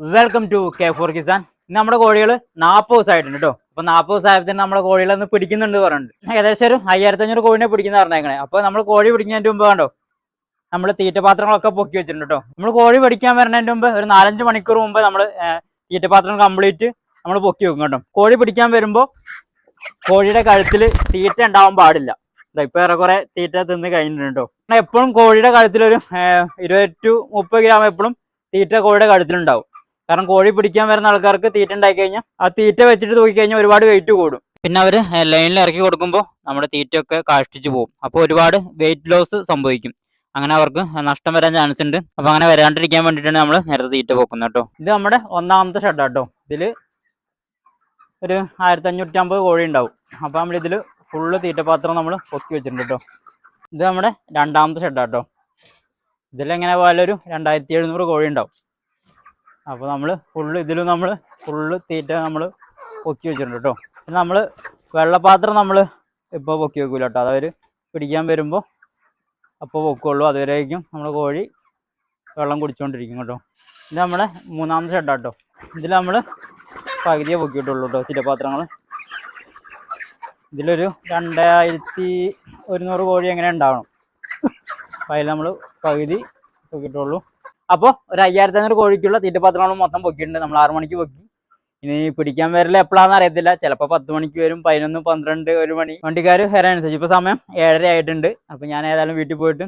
Welcome to K four Kisan നമ്മുടെ കോഴികൾ നാൽപ്പത് ദിവസമായിട്ടുണ്ട് കേട്ടോ അപ്പൊ നാൽപ്പത് ദിവസമായത്തിന് നമ്മുടെ ഒന്ന് പിടിക്കുന്നുണ്ട് പറഞ്ഞിട്ടുണ്ട്. ഏകദേശം ഒരു അയ്യായിരത്തി അഞ്ഞൂറ് കോഴിനെ പിടിക്കുന്ന പറഞ്ഞേക്കണേ. അപ്പൊ നമ്മൾ കോഴി പിടിക്കുന്നതിന് മുമ്പ് കണ്ടോ? നമ്മൾ തീറ്റപാത്രങ്ങളൊക്കെ പൊക്കി വെച്ചിട്ടുണ്ട് കേട്ടോ നമ്മൾ കോഴി പിടിക്കാൻ വരുന്നതിന് മുമ്പ് ഒരു നാലഞ്ച് മണിക്കൂർ മുമ്പ് നമ്മൾ തീറ്റപാത്രം കംപ്ലീറ്റ് നമ്മൾ പൊക്കി വെക്കും കേട്ടോ. കോഴി പിടിക്കാൻ വരുമ്പോൾ കോഴിയുടെ കഴുത്തിൽ തീറ്റ ഉണ്ടാവാൻ പാടില്ല. ഇപ്പൊ ഏറെക്കുറെ തീറ്റ തിന്ന് കഴിഞ്ഞിട്ടുണ്ട് കേട്ടോ എപ്പോഴും കോഴിയുടെ കഴുത്തിൽ ഒരു ഇരുപത് ടു മുപ്പത് ഗ്രാം എപ്പോഴും തീറ്റ കോഴിയുടെ കഴുത്തിലുണ്ടാവും. കാരണം കോഴി പിടിക്കാൻ വരുന്ന ആൾക്കാർക്ക് തീറ്റ ഉണ്ടാക്കി കഴിഞ്ഞാൽ ആ തീറ്റ വെച്ചിട്ട് തൂക്കി കഴിഞ്ഞാൽ ഒരുപാട് വെയിറ്റ് കൂടും. പിന്നെ അവർ ലൈനിൽ ഇറക്കി കൊടുക്കുമ്പോൾ നമ്മുടെ തീറ്റയൊക്കെ കാഷ്ടിച്ചു പോകും. അപ്പോൾ ഒരുപാട് വെയിറ്റ് ലോസ് സംഭവിക്കും. അങ്ങനെ അവർക്ക് നഷ്ടം വരാൻ ചാൻസ് ഉണ്ട്. അപ്പോൾ അങ്ങനെ വരാണ്ടിരിക്കാൻ വേണ്ടിയിട്ടാണ് നമ്മൾ നേരത്തെ തീറ്റ പോക്കുന്നത് കേട്ടോ. ഇത് നമ്മുടെ ഒന്നാമത്തെ ഷെഡ് കേട്ടോ ഇതിൽ ഒരു ആയിരത്തി അഞ്ഞൂറ്റി അമ്പത് കോഴി ഉണ്ടാവും. അപ്പോൾ നമ്മൾ ഇതിൽ ഫുള്ള് തീറ്റപാത്രം നമ്മൾ പൊക്കി വെച്ചിട്ടുണ്ട് കേട്ടോ. ഇത് നമ്മുടെ രണ്ടാമത്തെ ഷെഡ് കേട്ടോ ഇതിലെങ്ങനെ പോയാലൊരു രണ്ടായിരത്തി എഴുന്നൂറ് കോഴി ഉണ്ടാവും. അപ്പോൾ നമ്മൾ ഫുള്ള് ഇതിലും നമ്മൾ ഫുള്ള് തീറ്റ നമ്മൾ പൊക്കി വെച്ചിട്ടുണ്ട് കേട്ടോ പിന്നെ നമ്മൾ വെള്ളപ്പാത്രം നമ്മൾ ഇപ്പോൾ പൊക്കി വെക്കില്ല കേട്ടോ അതവർ പിടിക്കാൻ വരുമ്പോൾ അപ്പോൾ പൊക്കുള്ളൂ. അതുവരേക്കും നമ്മൾ കോഴി വെള്ളം കുടിച്ചുകൊണ്ടിരിക്കും കേട്ടോ. ഇത് നമ്മുടെ മൂന്നാമത്തെ ഷെഡാ കേട്ടോ ഇതിൽ നമ്മൾ പകുതിയെ പൊക്കിയിട്ടുള്ളൂ കേട്ടോ തീറ്റപാത്രങ്ങൾ ഇതിലൊരു രണ്ടായിരത്തി ഒരുന്നൂറ് കോഴി എങ്ങനെ ഉണ്ടാവണം? അപ്പോൾ അതിൽ നമ്മൾ പകുതി പൊക്കിയിട്ടുള്ളൂ. അപ്പോൾ ഒരു അയ്യായിരത്തി അഞ്ഞൂറ് കോഴിക്കുള്ള തീറ്റപാത്രങ്ങൾ മൊത്തം പൊക്കിയിട്ടുണ്ട്. നമ്മൾ ആറു മണിക്ക് പൊക്കി. ഇനി പിടിക്കാൻ വരില്ല എപ്പോഴാണെന്ന് അറിയത്തില്ല. ചിലപ്പോൾ പത്ത് മണിക്ക് വരും പതിനൊന്ന് പന്ത്രണ്ട് ഒരു മണി. വണ്ടിക്കാർ വരാനുസരിച്ച് ഇപ്പോൾ സമയം ഏഴര ആയിട്ടുണ്ട്. അപ്പോൾ ഞാൻ ഏതായാലും വീട്ടിൽ പോയിട്ട്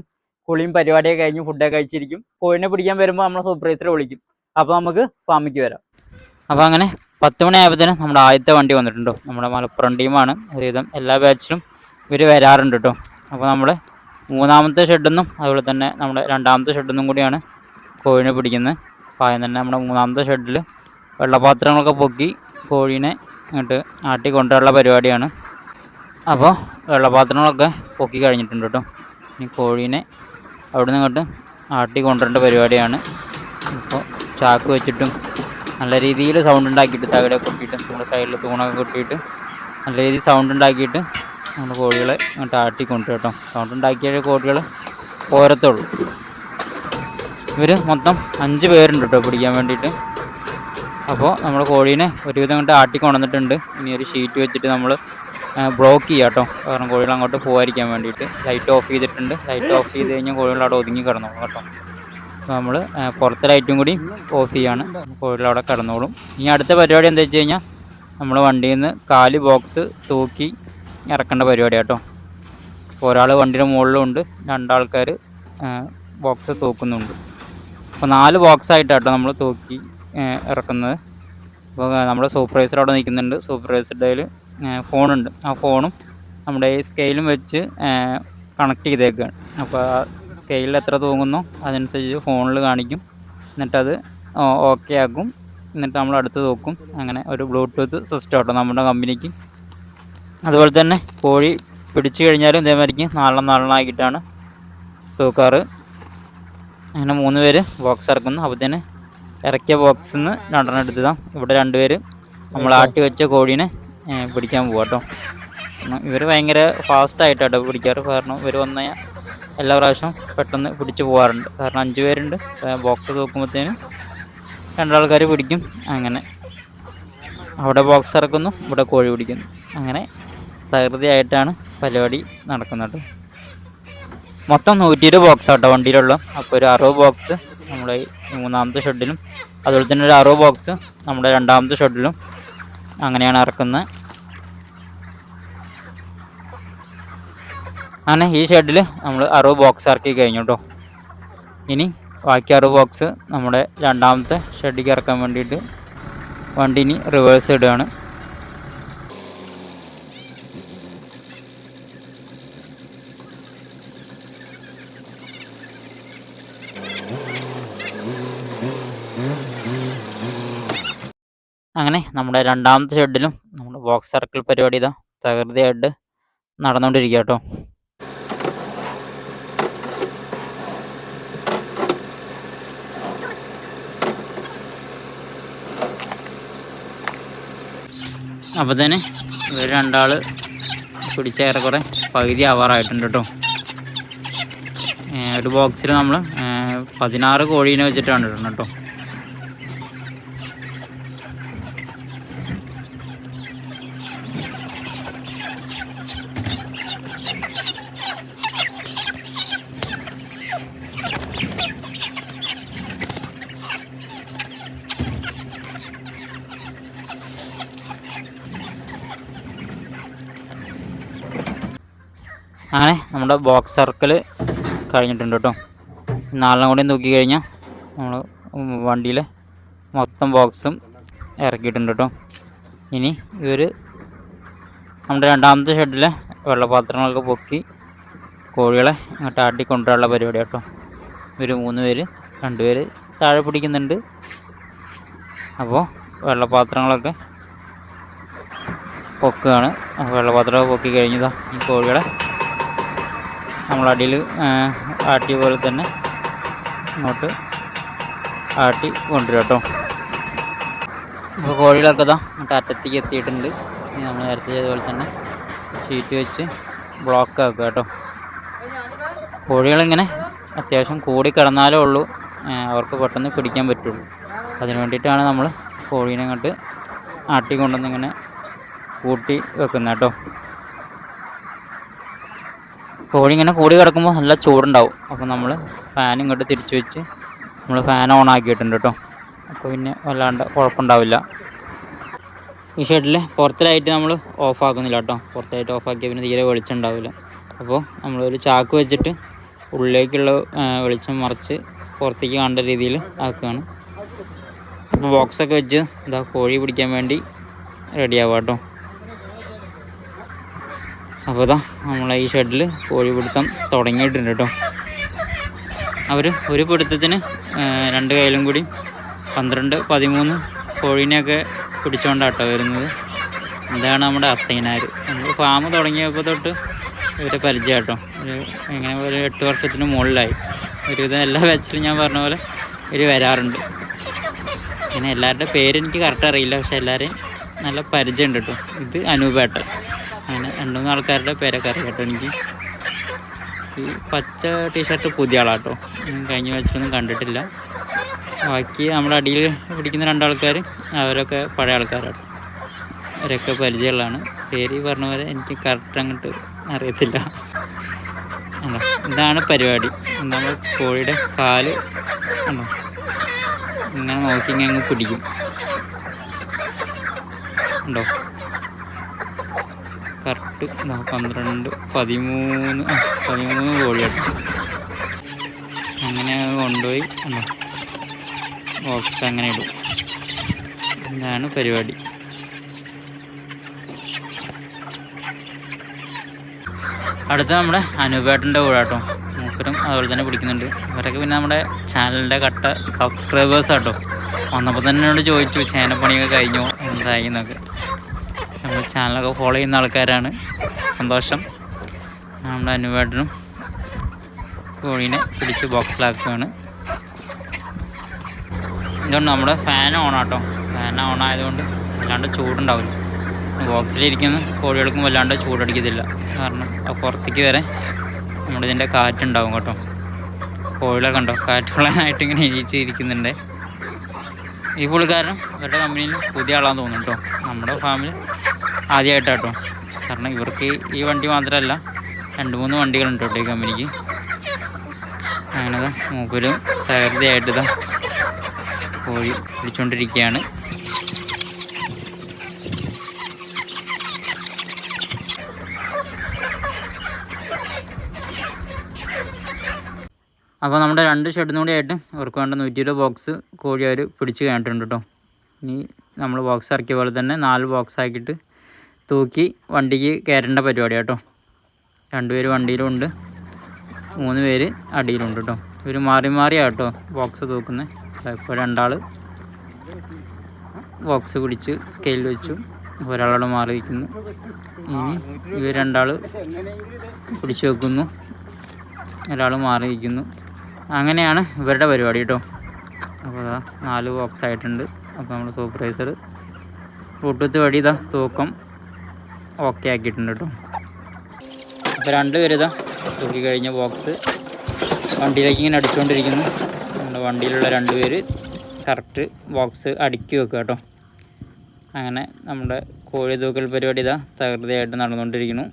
കുളിയും പരിപാടിയൊക്കെ കഴിഞ്ഞ് ഫുഡൊക്കെ കഴിച്ചിരിക്കും. കോഴിനെ പിടിക്കാൻ വരുമ്പോൾ നമ്മളെ സൂപ്പർവൈസറെ വിളിക്കും. അപ്പോൾ നമുക്ക് ഫാമിക്ക് വരാം. അപ്പോൾ അങ്ങനെ പത്ത് മണിയായപ്പോഴത്തേനും നമ്മുടെ ആദ്യത്തെ വണ്ടി വന്നിട്ടുണ്ടോ? നമ്മുടെ മലപ്പുറം ടീമാണ് ഒരുവിധം എല്ലാ ബാച്ചിലും ഇവർ വരാറുണ്ട് കേട്ടോ. അപ്പോൾ നമ്മൾ മൂന്നാമത്തെ ഷെഡിന്നും അതുപോലെ തന്നെ നമ്മുടെ രണ്ടാമത്തെ ഷെഡിന്നും കൂടിയാണ് കോഴിനെ പിടിക്കുന്നത് അപ്പോൾ ആദ്യം തന്നെ നമ്മുടെ മൂന്നാമത്തെ ഷെഡിൽ വെള്ളപാത്രങ്ങളൊക്കെ പൊക്കി കോഴീനെ ഇങ്ങോട്ട് ആട്ടി കൊണ്ടുവരാനുള്ള പരിപാടിയാണ്. അപ്പോൾ വെള്ളപാത്രങ്ങളൊക്കെ പൊക്കി കഴിഞ്ഞിട്ടുണ്ട് കേട്ടോ. ഇനി കോഴീനെ അവിടെ നിന്ന് ഇങ്ങോട്ട് ആട്ടി കൊണ്ടുവരേണ്ട പരിപാടിയാണ്. ഇപ്പോൾ ചാക്ക് വെച്ചിട്ടും നല്ല രീതിയിൽ സൗണ്ട് ഉണ്ടാക്കിയിട്ട് തകടൊക്കെ കൊട്ടിയിട്ട് നമ്മുടെ സൈഡിൽ തൂണൊക്കെ കൊട്ടിയിട്ട് നല്ല രീതിയിൽ സൗണ്ട് ഉണ്ടാക്കിയിട്ട് നമ്മൾ കോഴികളെ ഇങ്ങോട്ട് ആട്ടി കൊണ്ടുവരും കേട്ടോ. സൗണ്ട് ഉണ്ടാക്കിയാലേ കോഴികൾ പോരത്തുള്ളൂ. ഇവർ മൊത്തം അഞ്ച് പേരുണ്ട് കേട്ടോ പിടിക്കാൻ വേണ്ടിയിട്ട്. അപ്പോൾ നമ്മൾ കോഴീനെ ഒരുവിധം കൊണ്ട് ആട്ടി കൊണ്ടുവന്നിട്ടുണ്ട്. ഇനി ഒരു ഷീറ്റ് വെച്ചിട്ട് നമ്മൾ ബ്ലോക്ക് ചെയ്യാം കേട്ടോ കാരണം കോഴികൾ അങ്ങോട്ട് പോകാതിരിക്കാൻ വേണ്ടിയിട്ട്. ലൈറ്റ് ഓഫ് ചെയ്തിട്ടുണ്ട്. ലൈറ്റ് ഓഫ് ചെയ്ത് കഴിഞ്ഞാൽ കോഴികൾ അവിടെ ഒതുങ്ങി കിടന്നോളും കേട്ടോ. നമ്മൾ പുറത്തെ ലൈറ്റും കൂടി ഓഫ് ചെയ്യാണ്. കോഴികൾ അവിടെ കിടന്നോളും. ഇനി അടുത്ത പരിപാടി എന്താ വെച്ച് കഴിഞ്ഞാൽ നമ്മൾ വണ്ടിയിൽ നിന്ന് കാൽ ബോക്സ് തൂക്കി ഇറക്കേണ്ട പരിപാടി കേട്ടോ ഒരാൾ വണ്ടിയുടെ മുകളിലുണ്ട്. രണ്ടാൾക്കാർ ബോക്സ് തൂക്കുന്നുണ്ട്. അപ്പോൾ നാല് ബോക്സ് ആയിട്ടാട്ടോ നമ്മൾ തൂക്കി ഇറക്കുന്നത്. അപ്പോൾ നമ്മുടെ സൂപ്പർവൈസർ അവിടെ നിൽക്കുന്നുണ്ട്. സൂപ്പർവൈസറുടെ കയ്യിൽ ഫോണുണ്ട്. ആ ഫോണും നമ്മുടെ ഈ സ്കെയിലും വെച്ച് കണക്ട് ചെയ്തേക്കാണ്. അപ്പോൾ ആ സ്കെയിലിൽ എത്ര തൂങ്ങുന്നോ അതനുസരിച്ച് ഫോണിൽ കാണിക്കും. എന്നിട്ടത് ഓക്കെ ആക്കും. എന്നിട്ട് നമ്മൾ അടുത്ത് തൂക്കും. അങ്ങനെ ഒരു ബ്ലൂടൂത്ത് സിസ്റ്റം കേട്ടോ നമ്മുടെ കമ്പനിക്ക്. അതുപോലെ തന്നെ കോഴി പിടിച്ചു കഴിഞ്ഞാലും ഇതേമാതിരിക്ക് നാലെണ്ണം നാളെ ആക്കിയിട്ടാണ് തൂക്കാറ്. അങ്ങനെ മൂന്ന് പേര് ബോക്സ് ഇറക്കുന്നു. അപ്പോൾ തന്നെ ഇറക്കിയ ബോക്സിൽ നിന്ന് രണ്ടെണ്ണം എടുത്തതാ. ഇവിടെ രണ്ടുപേര് നമ്മൾ ആട്ടി വെച്ച കോഴീനെ പിടിക്കാൻ പോവാ കേട്ടോ ഇവർ ഭയങ്കര ഫാസ്റ്റായിട്ടാട്ടോ പിടിക്കാറ്. കാരണം ഇവർ വന്ന എല്ലാ പ്രാവശ്യവും പെട്ടെന്ന് പിടിച്ച് പോകാറുണ്ട് കാരണം അഞ്ച് പേരുണ്ട്. ബോക്സ് തൂക്കുമ്പോഴത്തേനും രണ്ടാൾക്കാർ പിടിക്കും. അങ്ങനെ അവിടെ ബോക്സ് ഇറക്കുന്നു. ഇവിടെ കോഴി പിടിക്കുന്നു. അങ്ങനെ തകൃതിയായിട്ടാണ് പരിപാടി നടക്കുന്നത് മൊത്തം നൂറ്റി ഇരുപത് ബോക്സ് ആട്ടോ വണ്ടിയിലുള്ള. അപ്പോൾ ഒരു അറുപത് ബോക്സ് നമ്മുടെ മൂന്നാമത്തെ ഷെഡിലും. അതുപോലെ തന്നെ ഒരു അറുപത് ബോക്സ് നമ്മുടെ രണ്ടാമത്തെ ഷെഡിലും. അങ്ങനെയാണ് ഇറക്കുന്നത്. അങ്ങനെ ഈ ഷെഡിൽ നമ്മൾ അറുപത് ബോക്സ് ഇറക്കി കഴിഞ്ഞു കേട്ടോ ഇനി ബാക്കി അറുപത് ബോക്സ് നമ്മുടെ രണ്ടാമത്തെ ഷെഡിലേക്ക് ഇറക്കാൻ വേണ്ടിയിട്ട് വണ്ടി ഇനി റിവേഴ്സ് ഇടുകയാണ് അങ്ങനെ നമ്മുടെ രണ്ടാമത്തെ ഷെഡിലും നമ്മുടെ ബോക്സ് സർക്കിൾ പരിപാടി ഇതാ തകൃതിയായിട്ട് നടന്നുകൊണ്ടിരിക്കുക കേട്ടോ അപ്പോൾ തന്നെ ഇവർ രണ്ടാൾ പിടിച്ച ഏറെക്കുറെ പകുതി ആവാറായിട്ടുണ്ട് കേട്ടോ. ഒരു ബോക്സിൽ നമ്മൾ പതിനാറ് കോഴീനെ വെച്ചിട്ടാണ് ഇടുന്നത് കേട്ടോ. അങ്ങനെ നമ്മുടെ ബോക്സ് സർക്കിൾ കഴിഞ്ഞിട്ടുണ്ട് കേട്ടോ. നാലെണ്ണം കൂടി നോക്കി കഴിഞ്ഞാൽ നമ്മൾ വണ്ടിയിൽ മൊത്തം ബോക്സും ഇറക്കിയിട്ടുണ്ട് കേട്ടോ. ഇനി ഇവർ നമ്മുടെ രണ്ടാമത്തെ ഷെഡിലെ വെള്ളപാത്രങ്ങളൊക്കെ പൊക്കി കോഴികളെ അങ്ങോട്ട് ആട്ടി കൊണ്ടുവരാനുള്ള പരിപാടി കേട്ടോ. ഇവർ മൂന്ന് പേര് രണ്ട് പേര് താഴെ പിടിക്കുന്നുണ്ട്. അപ്പോൾ വെള്ളപാത്രങ്ങളൊക്കെ പൊക്കുകയാണ്. വെള്ളപാത്രമൊക്കെ പൊക്കി കഴിഞ്ഞതാണ് ഈ കോഴികളെ നമ്മളടിയിൽ ആട്ടിയ പോലെ തന്നെ ഇങ്ങോട്ട് ആട്ടി കൊണ്ടുവരും കേട്ടോ. അപ്പോൾ കോഴികളൊക്കെ ഇതാ എന്നിട്ട് അറ്റത്തേക്ക് എത്തിയിട്ടുണ്ട്. നമ്മൾ നേരത്തെ ചെയ്തതുപോലെ തന്നെ ഷീറ്റ് വെച്ച് ബ്ലോക്ക് ആക്കുക കേട്ടോ. കോഴികളിങ്ങനെ അത്യാവശ്യം കൂടി കിടന്നാലേ ഉള്ളൂ. അവർക്ക് പെട്ടെന്ന് പിടിക്കാൻ പറ്റുള്ളൂ. അതിന് വേണ്ടിയിട്ടാണ് നമ്മൾ കോഴീനെ ഇങ്ങോട്ട് ആട്ടി കൊണ്ടുവന്ന് ഇങ്ങനെ കൂട്ടി വെക്കുന്നത് കേട്ടോ. കോഴി ഇങ്ങനെ കൂടി കിടക്കുമ്പോൾ നല്ല ചൂടുണ്ടാവും. അപ്പോൾ നമ്മൾ ഫാൻ ഇങ്ങോട്ട് തിരിച്ചു വെച്ച് നമ്മൾ ഫാൻ ഓൺ ആക്കിയിട്ടുണ്ട് കേട്ടോ അപ്പോൾ പിന്നെ വല്ലാണ്ട് കുഴപ്പമുണ്ടാവില്ല. ഈ ഷെഡിൽ പുറത്തിലായിട്ട് നമ്മൾ ഓഫ് ആക്കുന്നില്ല കേട്ടോ പുറത്തായിട്ട് ഓഫ് ആക്കിയാൽ പിന്നെ തീരെ വെളിച്ചം ഉണ്ടാവില്ല. അപ്പോൾ നമ്മളൊരു ചാക്ക് വെച്ചിട്ട് ഉള്ളിലേക്കുള്ള വെളിച്ചം മറിച്ച് പുറത്തേക്ക് കാണേണ്ട രീതിയിൽ ആക്കുകയാണ്. അപ്പോൾ ബോക്സൊക്കെ വെച്ച് ഇതാ കോഴി പിടിക്കാൻ വേണ്ടി റെഡിയാവാം കേട്ടോ അപ്പോൾ ഇതാ നമ്മളെ ഈ ഷെഡിൽ കോഴി പിടുത്തം തുടങ്ങിയിട്ടുണ്ട് കേട്ടോ. അവർ ഒരു പിടുത്തത്തിന് രണ്ട് കയ്യിലും കൂടി പന്ത്രണ്ട് പതിമൂന്ന് കോഴീനെയൊക്കെ പിടിച്ചുകൊണ്ടാണ് വരുന്നത്. ഇതാണ് നമ്മുടെ അസൈനാർ നമ്മൾ ഫാം തുടങ്ങിയപ്പോൾ തൊട്ട് ഇവരെ പരിചയം കേട്ടോ ഒരു എങ്ങനെ ഒരു എട്ട് വർഷത്തിന് മുകളിലായി. ഒരുവിധം എല്ലാ ബാച്ചിലും ഞാൻ പറഞ്ഞ പോലെ ഇവർ വരാറുണ്ട്. പിന്നെ എല്ലാവരുടെ പേരെനിക്ക് കറക്റ്റ് അറിയില്ല പക്ഷെ എല്ലാവരെയും നല്ല പരിചയമുണ്ട് കേട്ടോ ഇത് അനൂപേട്ടൻ. അങ്ങനെ രണ്ട് മൂന്ന് ആൾക്കാരുടെ പേരൊക്കെ അറിയാം കേട്ടോ എനിക്ക്. ഈ പച്ച ടീഷർട്ട് പുതിയ ആളാട്ടോ. കഴിഞ്ഞ വെച്ചൊന്നും കണ്ടിട്ടില്ല. ബാക്കി നമ്മുടെ അടിയിൽ പിടിക്കുന്ന രണ്ടാൾക്കാർ അവരൊക്കെ പഴയ ആൾക്കാരാണ് അവരൊക്കെ പരിചയമുള്ളതാണ്. പേര് പറഞ്ഞ പോലെ എനിക്ക് കറക്റ്റ് അങ്ങോട്ട് അറിയത്തില്ല. ആണോ? ഇതാണ് പരിപാടി. നമ്മൾ കോഴിയുടെ കാൽ ആണോ? ഇങ്ങനെ നോക്കി ഇങ്ങനെ പിടിക്കും. ഉണ്ടോ? കറക്റ്റ് പന്ത്രണ്ട് പതിമൂന്ന് പതിമൂന്ന് കോഴിയാട്ടോ അങ്ങനെ അങ്ങ് കൊണ്ടുപോയി ഉണ്ടോ ബോക്സ് അങ്ങനെ ഇടും. ഇതാണ് പരിപാടി. അടുത്ത നമ്മുടെ അനുപേട്ടന്റെ കൂടെ കേട്ടോ. മൂപ്പരും അതുപോലെ തന്നെ പിടിക്കുന്നുണ്ട്. അവരൊക്കെ പിന്നെ നമ്മുടെ ചാനലിന്റെ കട്ട സബ്സ്ക്രൈബേഴ്സ് കേട്ടോ. വന്നപ്പോൾ തന്നെ ചോദിച്ചു ചേനപ്പണിയൊക്കെ കഴിഞ്ഞോ? എന്തായി? എന്നൊക്കെ. നമ്മൾ ചാനലൊക്കെ ഫോളോ ചെയ്യുന്ന ആൾക്കാരാണ്. സന്തോഷം. നമ്മുടെ അനുവേട്ടനും കോഴീനെ പിടിച്ച് ബോക്സിലാക്കുകയാണ് ഇതുകൊണ്ട് നമ്മുടെ ഫാൻ ഓണാട്ടോ ഫാൻ ഓൺ ആയതുകൊണ്ട് വല്ലാണ്ട് ചൂടുണ്ടാവില്ല. ബോക്സിലിരിക്കുന്ന കോഴികൾക്കും വല്ലാണ്ട് ചൂടടിക്കത്തില്ല. കാരണം പുറത്തേക്ക് വരെ നമ്മുടെ ഇതിന്റെ കാറ്റുണ്ടാവും കേട്ടോ. കോഴികളെ കണ്ടോ? കാറ്റ് കൊള്ളാനായിട്ട് ഇങ്ങനെ ഇരിക്കുന്നുണ്ട് ഈ പുള്ളിക്കാരൻ ഇവരുടെ കമ്പനിയിൽ പുതിയ ആളാന്ന് തോന്നുന്നു കേട്ടോ. നമ്മുടെ ഫാമിൽ ആദ്യമായിട്ടാട്ടോ. കാരണം ഇവർക്ക് ഈ വണ്ടി മാത്രമല്ല രണ്ട് മൂന്ന് വണ്ടികളുണ്ട് കേട്ടോ ഈ കമ്പനിക്ക്. അങ്ങനെ മൂപ്പരും തകൃതിയായിട്ട് ഇതാ കോഴി പിടിച്ചുകൊണ്ടിരിക്കുകയാണ് അപ്പോൾ നമ്മുടെ രണ്ട് ഷെഡിനും കൂടി ആയിട്ട് അവർക്ക് വേണ്ട നൂറ്റി ഇരുപത് ബോക്സ് കോഴി അവർ പിടിച്ച് കഴിഞ്ഞിട്ടുണ്ട് കേട്ടോ. ഇനി നമ്മൾ ബോക്സ് ഇറക്കിയ പോലെ തന്നെ നാല് ബോക്സ് ആക്കിയിട്ട് തൂക്കി വണ്ടിക്ക് കയറേണ്ട പരിപാടി കേട്ടോ രണ്ടുപേര് വണ്ടിയിലുണ്ട്. മൂന്ന് പേര് അടിയിലുണ്ട് കേട്ടോ ഇവർ മാറി മാറിയാണ് കേട്ടോ ബോക്സ് തൂക്കുന്നത് ഇപ്പോൾ രണ്ടാൾ ബോക്സ് പിടിച്ച് സ്കെയിൽ വെച്ചു. ഒരാളോട് മാറി വയ്ക്കുന്നു ഇനി ഇവർ രണ്ടാൾ പിടിച്ച് വെക്കുന്നു. ഒരാൾ മാറി വയ്ക്കുന്നു അങ്ങനെയാണ് ഇവരുടെ പരിപാടി കേട്ടോ അപ്പോൾ നാല് ബോക്സ് ആയിട്ടുണ്ട്. അപ്പോൾ നമ്മൾ സൂപ്പർവൈസർ ബ്ലൂടൂത്ത് വഴി ഇതാ തൂക്കം. ഓക്കെ ആക്കിയിട്ടുണ്ട് കേട്ടോ. അപ്പോൾ രണ്ട് പേര് ഇതാ തൂക്കി കഴിഞ്ഞ ബോക്സ് വണ്ടിയിലേക്ക് ഇങ്ങനെ അടിച്ചുകൊണ്ടിരിക്കുന്നു. നമ്മുടെ വണ്ടിയിലുള്ള രണ്ട് പേര് കറക്റ്റ് ബോക്സ് അടുക്കി വെക്കുക കേട്ടോ. അങ്ങനെ നമ്മുടെ കോഴി തൂക്കൽ പരിപാടി ഇതാ തകൃതിയായിട്ട് നടന്നുകൊണ്ടിരിക്കുന്നു.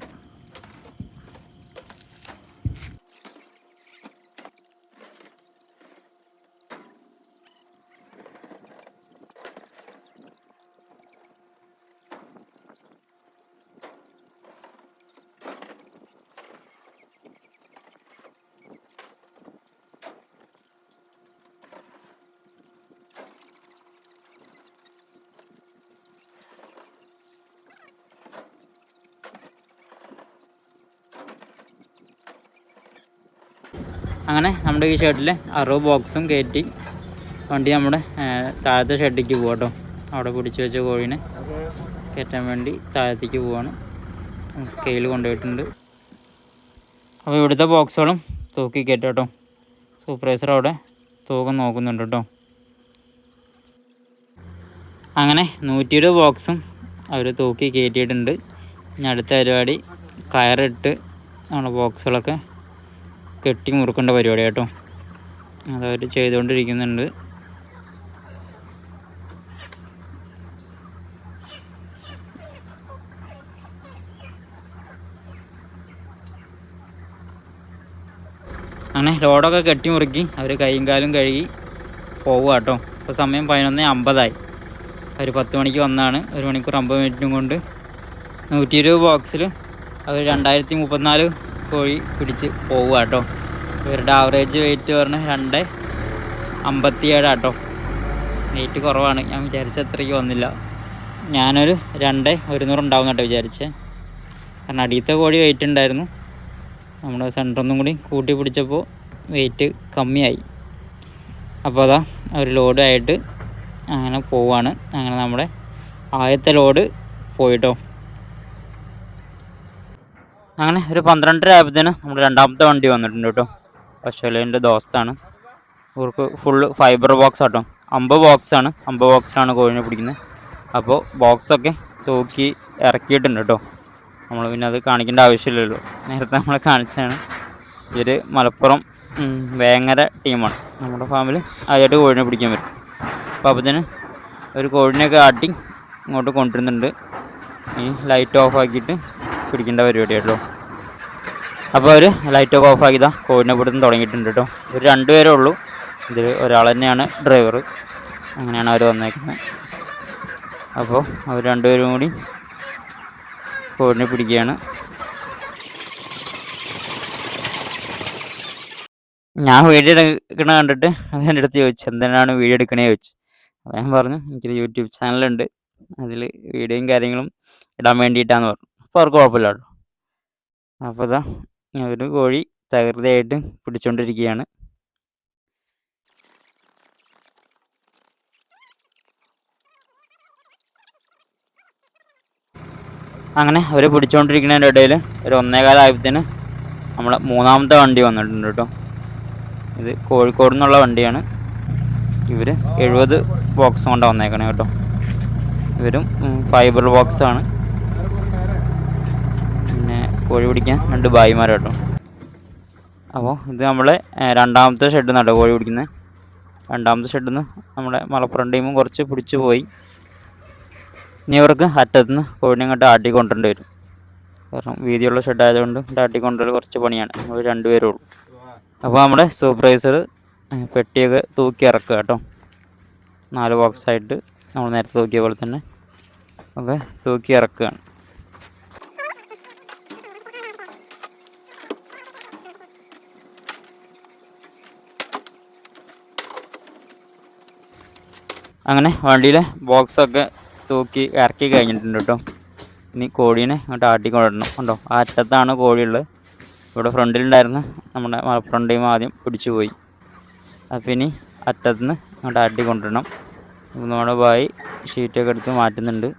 അങ്ങനെ നമ്മുടെ ഈ ഷെഡിൽ അറുപത് ബോക്സും കയറ്റി വണ്ടി നമ്മുടെ താഴത്തെ ഷെഡിലേക്ക് പോകാം കേട്ടോ അവിടെ പിടിച്ച് വെച്ച കോഴീനെ കയറ്റാൻ വേണ്ടി താഴത്തേക്ക് പോവാണ്. സ്കെയിൽ കൊണ്ടുപോയിട്ടുണ്ട്. അപ്പോൾ ഇവിടുത്തെ ബോക്സുകളും തൂക്കി കയറ്റാം കേട്ടോ സൂപ്പർവൈസർ അവിടെ തൂക്കം നോക്കുന്നുണ്ട് കേട്ടോ. അങ്ങനെ നൂറ്റി ഇരുപത് ബോക്സും അവർ തൂക്കി കയറ്റിയിട്ടുണ്ട്. ഇനി അടുത്ത പരിപാടി കയറിട്ട് നമ്മുടെ ബോക്സുകളൊക്കെ കെട്ടി മുറുക്കേണ്ട പരിപാടി കേട്ടോ അതവർ ചെയ്തുകൊണ്ടിരിക്കുന്നുണ്ട് അങ്ങനെ ലോഡൊക്കെ കെട്ടി മുറുക്കി അവർ കൈയും കാലും കഴുകി പോവുക കേട്ടോ ഇപ്പോൾ സമയം പതിനൊന്ന് അമ്പതായി. അവർ പത്ത് മണിക്ക് വന്നാണ്. ഒരു മണിക്കൂർ അമ്പത് മിനിറ്റും കൊണ്ട് നൂറ്റി ഇരുപത് ബോക്സിൽ അവർ രണ്ടായിരത്തി മുപ്പത്തിനാല് കോഴി പിടിച്ച് പോവുക കേട്ടോ. ഇവരുടെ ആവറേജ് വെയിറ്റ് പറഞ്ഞാൽ രണ്ട് അമ്പത്തി കേട്ടോ വെയിറ്റ് കുറവാണ്. ഞാൻ വിചാരിച്ച അത്രയ്ക്ക് വന്നില്ല. ഞാനൊരു രണ്ട് ഒരുന്നൂറ് ഉണ്ടാവും കേട്ടോ വിചാരിച്ചേ. കാരണം അടിയത്തെ കോഴി വെയിറ്റ് ഉണ്ടായിരുന്നു. നമ്മുടെ സെന്ററൊന്നും കൂടി കൂട്ടി പിടിച്ചപ്പോൾ വെയിറ്റ് കമ്മിയായി. അപ്പോൾ അതാ ഒരു ലോഡായിട്ട് അങ്ങനെ പോവാണ്. അങ്ങനെ നമ്മുടെ ആദ്യത്തെ ലോഡ് പോയിട്ടോ അങ്ങനെ ഒരു പന്ത്രണ്ടര ആയപ്പോഴത്തേന് നമ്മുടെ രണ്ടാമത്തെ വണ്ടി വന്നിട്ടുണ്ട് കേട്ടോ. പശുവിന്റെ ദോസ്താണ്. ഇവർക്ക് ഫുള്ള് ഫൈബർ ബോക്സ് ആട്ടോ. അമ്പ് ബോക്സാണ് അമ്പ് ബോക്സിലാണ് കോഴിനെ പിടിക്കുന്നത്. അപ്പോൾ ബോക്സൊക്കെ തൂക്കി ഇറക്കിയിട്ടുണ്ട് കേട്ടോ. നമ്മൾ പിന്നെ അത് കാണിക്കേണ്ട ആവശ്യമില്ലല്ലോ നേരത്തെ നമ്മൾ കാണിച്ചതാണ്. ഇവർ മലപ്പുറം വേങ്ങര ടീമാണ്. നമ്മുടെ ഫാമിൽ ആദ്യമായിട്ട് കോഴിനെ പിടിക്കാൻ പറ്റും. അപ്പോൾ അപ്പത്തിന് ഒരു കോഴിനെയൊക്കെ ആട്ടി ഇങ്ങോട്ട് കൊണ്ടുവരുന്നുണ്ട്. ഈ ലൈറ്റ് ഓഫ് ആക്കിയിട്ട് പിടിക്കേണ്ട പരിപാടി കേട്ടോ അപ്പോൾ അവർ ലൈറ്റൊക്കെ ഓഫ് ആക്കിയതാ കോഴിനെ പിടുത്തം തുടങ്ങിയിട്ടുണ്ട് കേട്ടോ ഒരു രണ്ടുപേരേ ഉള്ളൂ. ഇതിൽ ഒരാൾ തന്നെയാണ് ഡ്രൈവർ അങ്ങനെയാണ് അവർ വന്നേക്കുന്നത്. അപ്പോൾ അവർ രണ്ടുപേരും കൂടി കോഴിനെ പിടിക്കുകയാണ്. ഞാൻ വീഡിയോ എടുക്കണ കണ്ടിട്ട് അത് എന്റെ അടുത്ത് ചോദിച്ചു എന്തിനാണ് വീഡിയോ എടുക്കണേ? ചോദിച്ചു. അപ്പോൾ ഞാൻ പറഞ്ഞു എനിക്കൊരു യൂട്യൂബ് ചാനലുണ്ട്. അതിൽ വീഡിയോയും കാര്യങ്ങളും ഇടാൻ വേണ്ടിയിട്ടാന്ന് പറഞ്ഞു. അപ്പോൾ അവർക്ക് അപ്പോൾ ഇതാ ഒരു കോഴി തകൃതയായിട്ട് പിടിച്ചുകൊണ്ടിരിക്കുകയാണ് അങ്ങനെ അവർ പിടിച്ചുകൊണ്ടിരിക്കുന്നതിന്റെ ഇടയിൽ ഒരു ഒന്നേകാലായപ്പത്തിന് നമ്മളെ മൂന്നാമത്തെ വണ്ടി വന്നിട്ടുണ്ട് കേട്ടോ. ഇത് കോഴിക്കോട് നിന്നുള്ള വണ്ടിയാണ്. ഇവർ എഴുപത് ബോക്സ് കൊണ്ടാണ് വന്നേക്കണേ കേട്ടോ. ഇവരും ഫൈബർ ബോക്സാണ് കോഴി പിടിക്കാൻ രണ്ട് ഭായിമാർ കേട്ടോ. അപ്പോൾ ഇത് നമ്മളെ രണ്ടാമത്തെ ഷെഡ് നട കോഴി പിടിക്കുന്നത് രണ്ടാമത്തെ ഷെഡിൽ നിന്ന് നമ്മുടെ മലപ്പുറം ടീമും കുറച്ച് പിടിച്ചു പോയി. ഇനി ഇവർക്ക് അറ്റത്തുനിന്ന് കോഴിനെ ഇങ്ങോട്ട് ആട്ടിക്കൊണ്ടുവരേണ്ടി വരും. കാരണം വീതിയുള്ള ഷെഡ് ആയതുകൊണ്ട് ഇങ്ങോട്ട് ആട്ടിക്കൊണ്ടുവരൽ കുറച്ച് പണിയാണ്. നമ്മൾ രണ്ടുപേരേ ഉള്ളൂ. അപ്പോൾ നമ്മുടെ സൂപ്പർവൈസർ പെട്ടിയൊക്കെ തൂക്കി ഇറക്കുക കേട്ടോ. നാല് ബോക്സായിട്ട് നമ്മൾ നേരത്തെ തൂക്കിയ പോലെ തന്നെ ഒക്കെ തൂക്കി ഇറക്കുകയാണ്. അങ്ങനെ വണ്ടിയിലെ ബോക്സൊക്കെ തൂക്കി ഇറക്കി കഴിഞ്ഞിട്ടുണ്ട് കേട്ടോ. ഇനി കോഴീനെ അങ്ങോട്ട് ആട്ടിക്കൊണ്ടിടണം കണ്ടോ? ആ അറ്റത്താണ് കോഴിയുള്ളത് ഇവിടെ ഫ്രണ്ടിലുണ്ടായിരുന്ന നമ്മുടെ മലപ്പുറം ടീം ആദ്യം പിടിച്ചു പോയി. അപ്പം ഇനി അറ്റത്തുനിന്ന് അങ്ങോട്ട് ആട്ടിക്കൊണ്ടിടണം നമ്മുടെ ബായി ഷീറ്റൊക്കെ എടുത്ത് മാറ്റുന്നുണ്ട്.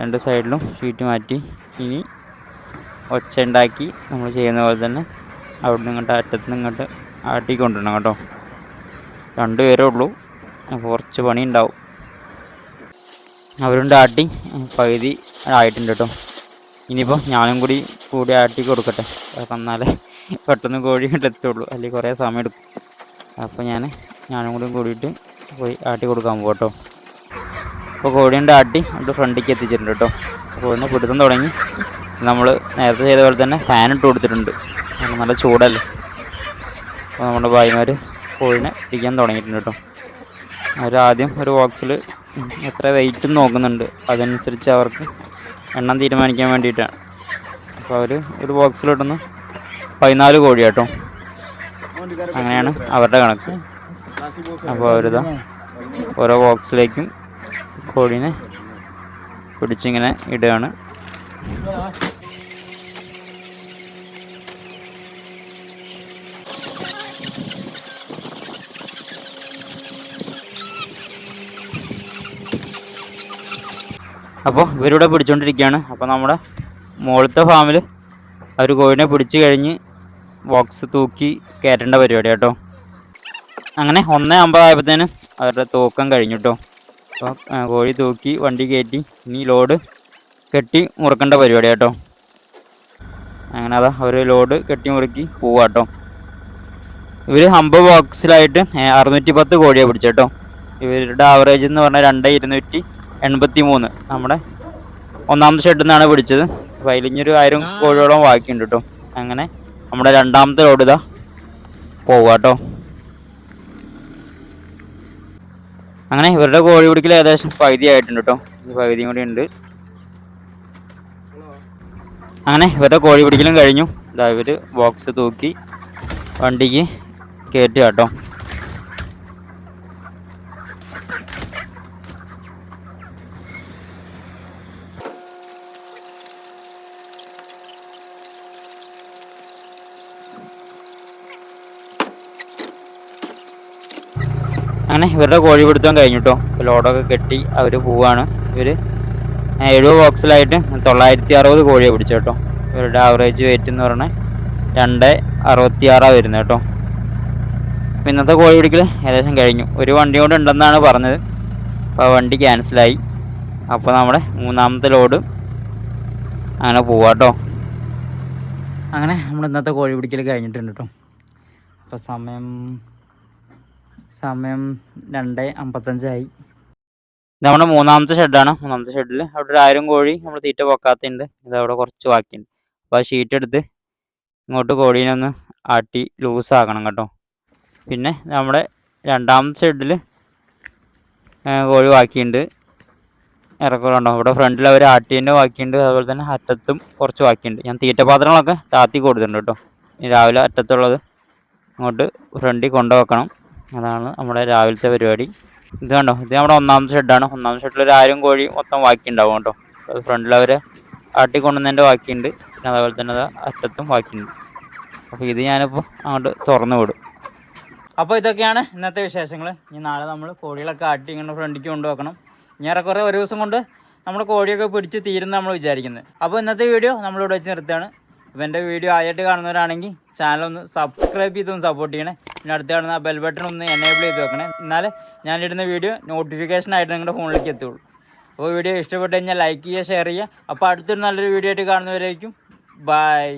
രണ്ട് സൈഡിലും ഷീറ്റ് മാറ്റി ഇനി ഒച്ച ഉണ്ടാക്കി നമ്മൾ ചെയ്യുന്ന പോലെ തന്നെ അവിടെ നിന്ന് ഇങ്ങോട്ട് അറ്റത്ത് നിന്ന് ഇങ്ങോട്ട് ആട്ടിക്കൊണ്ടിടണം കേട്ടോ. രണ്ട് പേരേ ഉള്ളൂ കുറച്ച് പണി ഉണ്ടാവും അവരുണ്ട് ആട്ടി പകുതി ആയിട്ടുണ്ട് കേട്ടോ. ഇനിയിപ്പോൾ ഞാനും കൂടി കൂടി ആട്ടി കൊടുക്കട്ടെ. എന്നാലേ പെട്ടെന്ന് കോഴി എത്തുള്ളൂ. അല്ലെങ്കിൽ കുറേ സമയം എടുക്കും അപ്പോൾ ഞാൻ ഞാനും കൂടി കൂടിയിട്ട് പോയി ആട്ടി കൊടുക്കാൻ പോകും കേട്ടോ. അപ്പോൾ കോഴിയുടെ ആട്ടി നമ്മുടെ ഫ്രണ്ടിലേക്ക് എത്തിച്ചിട്ടുണ്ട് കേട്ടോ. കോഴിനെ പിടുത്തം തുടങ്ങി. നമ്മൾ നേരത്തെ ചെയ്ത പോലെ തന്നെ ഫാൻ ഇട്ട് കൊടുത്തിട്ടുണ്ട്. നല്ല ചൂടല്ലേ? അപ്പോൾ നമ്മുടെ ഭായിമാർ കോഴിനെ പിടിക്കാൻ തുടങ്ങിയിട്ടുണ്ട് കേട്ടോ. അവരാദ്യം ഒരു ബോക്സിൽ എത്ര വെയിറ്റ് നോക്കുന്നുണ്ട്. അതനുസരിച്ച് അവർക്ക് എണ്ണം തീരുമാനിക്കാൻ വേണ്ടിയിട്ടാണ്. അപ്പോൾ അവർ ഒരു ബോക്സിലിടുന്ന പതിനാല് കോഴി കേട്ടോ. അങ്ങനെയാണ് അവരുടെ കണക്ക്. അപ്പോൾ അവരിതാ ഓരോ ബോക്സിലേക്കും കോഴീനെ പിടിച്ചിങ്ങനെ ഇടുകയാണ്. അപ്പോൾ ഇവരിവിടെ പിടിച്ചുകൊണ്ടിരിക്കുകയാണ് അപ്പോൾ നമ്മുടെ മുകളിലത്തെ ഫാമിൽ അവർ കോഴിനെ പിടിച്ചു കഴിഞ്ഞ് ബോക്സ് തൂക്കി കയറ്റേണ്ട പരിപാടി കേട്ടോ. അങ്ങനെ ഒന്നേ അമ്പതായപ്പോഴത്തേന് അവരുടെ തൂക്കം കഴിഞ്ഞു കേട്ടോ. അപ്പോൾ കോഴി തൂക്കി വണ്ടി കയറ്റി ഇനി ലോഡ് കെട്ടി മുറുക്കേണ്ട പരിപാടി കേട്ടോ. അങ്ങനെ അതാ അവർ ലോഡ് കെട്ടി മുറുക്കി പോവാ കേട്ടോ. ഇവർ അമ്പത് ബോക്സിലായിട്ട് അറുന്നൂറ്റി പത്ത് കോഴിയാണ് പിടിച്ചേട്ടോ ഇവരുടെ ആവറേജ് എന്ന് പറഞ്ഞാൽ രണ്ട് ഇരുന്നൂറ്റി എൺപത്തി മൂന്ന് നമ്മുടെ ഒന്നാമത്തെ ഷെഡിൽ നിന്നാണ് പിടിച്ചത്. അപ്പോൾ അതിലിഞ്ഞൊരു ആയിരം കോഴിയോളം ബാക്കിയുണ്ട് കേട്ടോ അങ്ങനെ നമ്മുടെ രണ്ടാമത്തെ റോഡ് ഇതാ പോവുക കേട്ടോ അങ്ങനെ ഇവരുടെ കോഴി പിടിക്കൽ ഏകദേശം പകുതി ആയിട്ടുണ്ട് കേട്ടോ ഈ പകുതിയും കൂടി ഉണ്ട്. അങ്ങനെ ഇവരുടെ കോഴി പിടിക്കലും കഴിഞ്ഞു. ഇതാ ഇവർ ബോക്സ് തൂക്കി വണ്ടിക്ക് കയറ്റുക കേട്ടോ അങ്ങനെ ഇവരുടെ കോഴി പിടുത്തം കഴിഞ്ഞു കേട്ടോ ലോഡൊക്കെ കെട്ടി അവർ പോവാണ്. ഇവർ എഴുപത് ബോക്സിലായിട്ട് തൊള്ളായിരത്തി അറുപത് കോഴിയെ പിടിച്ചു കേട്ടോ ഇവരുടെ ആവറേജ് വെയിറ്റ് എന്ന് പറഞ്ഞാൽ രണ്ട് അറുപത്തി ആറാണ് വരുന്നത് കേട്ടോ ഇന്നത്തെ കോഴി പിടിക്കൽ ഏകദേശം കഴിഞ്ഞു. ഒരു വണ്ടി കൊണ്ട് ഉണ്ടെന്നാണ് പറഞ്ഞത്. അപ്പോൾ ആ വണ്ടി ക്യാൻസലായി അപ്പോൾ നമ്മുടെ മൂന്നാമത്തെ ലോഡ് അങ്ങനെ പോവാട്ടോ അങ്ങനെ നമ്മൾ ഇന്നത്തെ കോഴി പിടിക്കൽ കഴിഞ്ഞിട്ടുണ്ട് കേട്ടോ. അപ്പോൾ സമയം സമയം രണ്ട് അമ്പത്തഞ്ചായി. നമ്മുടെ മൂന്നാമത്തെ ഷെഡാണ്. മൂന്നാമത്തെ ഷെഡിൽ അവിടെ ഒരു ആയിരം കോഴി നമ്മൾ തീറ്റ പൊക്കാത്തുണ്ട്. ഇത് അവിടെ കുറച്ച് ബാക്കിയുണ്ട്. അപ്പോൾ ആ ഷീറ്റ് എടുത്ത് ഇങ്ങോട്ട് കോഴീനൊന്ന് ആട്ടി ലൂസാക്കണം കേട്ടോ. പിന്നെ നമ്മുടെ രണ്ടാമത്തെ ഷെഡിൽ കോഴി ബാക്കിയുണ്ട്. ഇറക്കുന്നുണ്ടോ ഇവിടെ ഫ്രണ്ടിൽ അവർ ആട്ടീന്റെ ബാക്കിയുണ്ട്. അതുപോലെ തന്നെ അറ്റത്തും കുറച്ച് ബാക്കിയുണ്ട്. ഞാൻ തീറ്റപാത്രങ്ങളൊക്കെ താത്തി കൊടുത്തിട്ടുണ്ട് കേട്ടോ. രാവിലെ അറ്റത്തുള്ളത് ഇങ്ങോട്ട് ഫ്രണ്ടിൽ കൊണ്ടുവെക്കണം. അതാണ് നമ്മുടെ രാവിലത്തെ പരിപാടി. ഇത് കണ്ടോ? ഇത് നമ്മുടെ ഒന്നാമത്തെ ഷെഡാണ്. ഒന്നാമത്തെ ഷെഡിൽ ഒരു ആയിരം കോഴി മൊത്തം ബാക്കി ഉണ്ടാവും കേട്ടോ. അത് ഫ്രണ്ടിൽ അവർ ആട്ടി കൊണ്ടുവന്നതിന്റെ ബാക്കിയുണ്ട്. പിന്നെ അതുപോലെ തന്നെ അത് അറ്റത്തും ബാക്കിയുണ്ട്. അപ്പോൾ ഇത് ഞാനിപ്പോൾ അങ്ങോട്ട് തുറന്നു വിടും. അപ്പോൾ ഇതൊക്കെയാണ് ഇന്നത്തെ വിശേഷങ്ങൾ ഇനി നാളെ നമ്മൾ കോഴികളൊക്കെ ആട്ടി ഇങ്ങനെ ഫ്രണ്ടിലേക്ക് കൊണ്ടുവെക്കണം. ഏറെക്കുറെ ഒരു ദിവസം കൊണ്ട് നമ്മൾ കോഴിയൊക്കെ പിടിച്ച് തീരുന്ന നമ്മൾ വിചാരിക്കുന്നത് അപ്പോൾ ഇന്നത്തെ വീഡിയോ നമ്മളിവിടെ വെച്ച് നിർത്തുകയാണ്. അപ്പോൾ എന്റെ വീഡിയോ ആയിട്ട് കാണുന്നവരാണെങ്കിൽ ചാനൽ ഒന്ന് സബ്സ്ക്രൈബ് ചെയ്തൊന്ന് സപ്പോർട്ട് ചെയ്യണേ. പിന്നെ അടുത്ത് കാണുന്ന ബെൽ ബട്ടൺ ഒന്ന് എനേബിൾ ചെയ്ത് വെക്കണേ. എന്നാലേ ഞാനിടുന്ന വീഡിയോ നോട്ടിഫിക്കേഷൻ ആയിട്ട് നിങ്ങളുടെ ഫോണിലേക്ക് എത്തുള്ളൂ. അപ്പോൾ വീഡിയോ ഇഷ്ടപ്പെട്ട് കഴിഞ്ഞാൽ ലൈക്ക് ചെയ്യുക ഷെയർ ചെയ്യുക. അപ്പോൾ അടുത്തൊരു നല്ലൊരു വീഡിയോ ആയിട്ട് കാണുന്നവരായിരിക്കും ബൈ